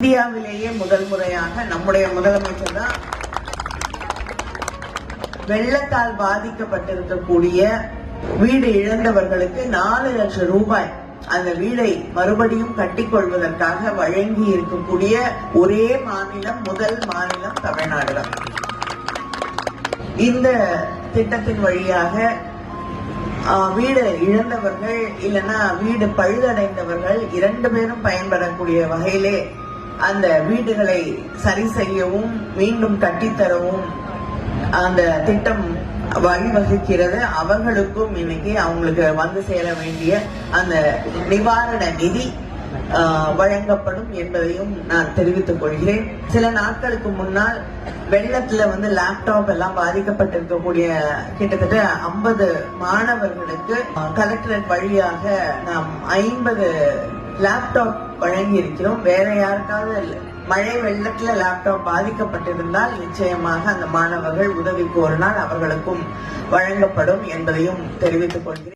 இந்தியாவிலேயே முதல் முறையாக நம்முடைய முதலமைச்சர் தான் வெள்ளத்தால் பாதிக்கப்பட்டிருக்கக்கூடிய வீடு இழந்தவர்களுக்கு நாலு லட்சம் ரூபாய் அந்த வீடை மறுபடியும் கட்டிக்கொள்வதற்காக வழங்கி இருக்கக்கூடிய ஒரே மாநிலம் முதல் மாநிலம் தமிழ்நாடு தான். இந்த திட்டத்தின் வழியாக வீடு இழந்தவர்கள் இல்லைன்னா வீடு பழுதடைந்தவர்கள் இரண்டு பேரும் பயன்பெறக்கூடிய வகையிலே அந்த வீடுகளை சரி செய்யவும் மீண்டும் கட்டித்தரவும் அந்த திட்டம் வழிவகுக்கிறது. அவர்களுக்கும் இன்னைக்கு அவங்களுக்கு வந்து சேர வேண்டிய அந்த நிவாரண நிதி வழங்கப்படும் என்பதையும் நான் தெரிவித்துக் கொள்கிறேன். சில நாட்களுக்கு முன்னால் வெள்ளத்துல வந்து லேப்டாப் எல்லாம் பாதிக்கப்பட்டிருக்கக்கூடிய கிட்டத்தட்ட ஐம்பது மாணவர்களுக்கு கலெக்டரேட் வழியாக நாம் ஐம்பது லேப்டாப் வழங்கி இருக்கிறோம் வேற யாருக்காவது மழை வெள்ளத்துல லேப்டாப் பாதிக்கப்பட்டிருந்தால் நிச்சயமாக அந்த மாணவர்கள் உதவி கோரினால் அவர்களுக்கும் வழங்கப்படும் என்பதையும் தெரிவித்துக் கொள்கிறேன்.